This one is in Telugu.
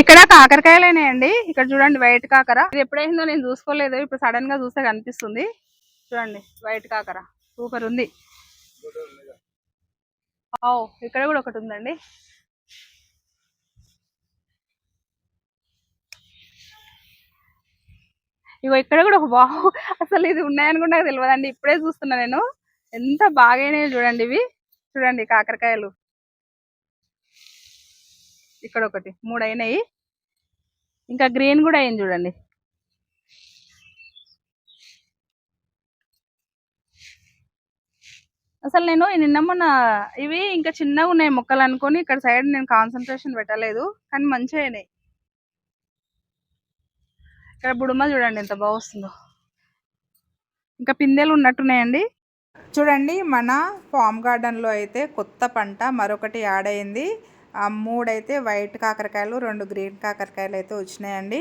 ఇక్కడ కాకరకాయలేనాయండి ఇక్కడ చూడండి వైట్ కాకర. ఇది ఎప్పుడైందో నేను చూసుకోలేదు. ఇప్పుడు సడన్గా చూస్తే కనిపిస్తుంది. చూడండి వైట్ కాకర. సూపర్ ఉంది. ఓ ఇక్కడ కూడా ఒకటి ఉందండి. ఇగో ఇక్కడ కూడా ఒక బావు అసలు ఇది ఉన్నాయని కూడా నాకు తెలియదండి. ఇప్పుడే చూస్తున్నా నేను. ఎంత బాగానే చూడండి ఇవి. చూడండి కాకరకాయలు. ఇక్కడ ఒకటి మూడు అయినాయి ఇంకా గ్రీన్ కూడా అయింది చూడండి. అసలు నేను నిన్న మొన్న ఇవి ఇంకా చిన్నగా ఉన్నాయి మొక్కలు అనుకొని ఇక్కడ సైడ్ నేను కాన్సన్ట్రేషన్ పెట్టలేదు కానీ మంచిగా అయినాయి. ఇక్కడ బుడుమ చూడండి ఎంత బాగుస్తుందో ఇంకా పిందెలు ఉన్నట్టున్నాయండి. చూడండి మన ఫామ్ గార్డెన్లో అయితే కొత్త పంట మరొకటి యాడ్ అయింది. మూడైతే వైట్ కాకరకాయలు రెండు గ్రీన్ కాకరకాయలు అయితే వచ్చినాయండి.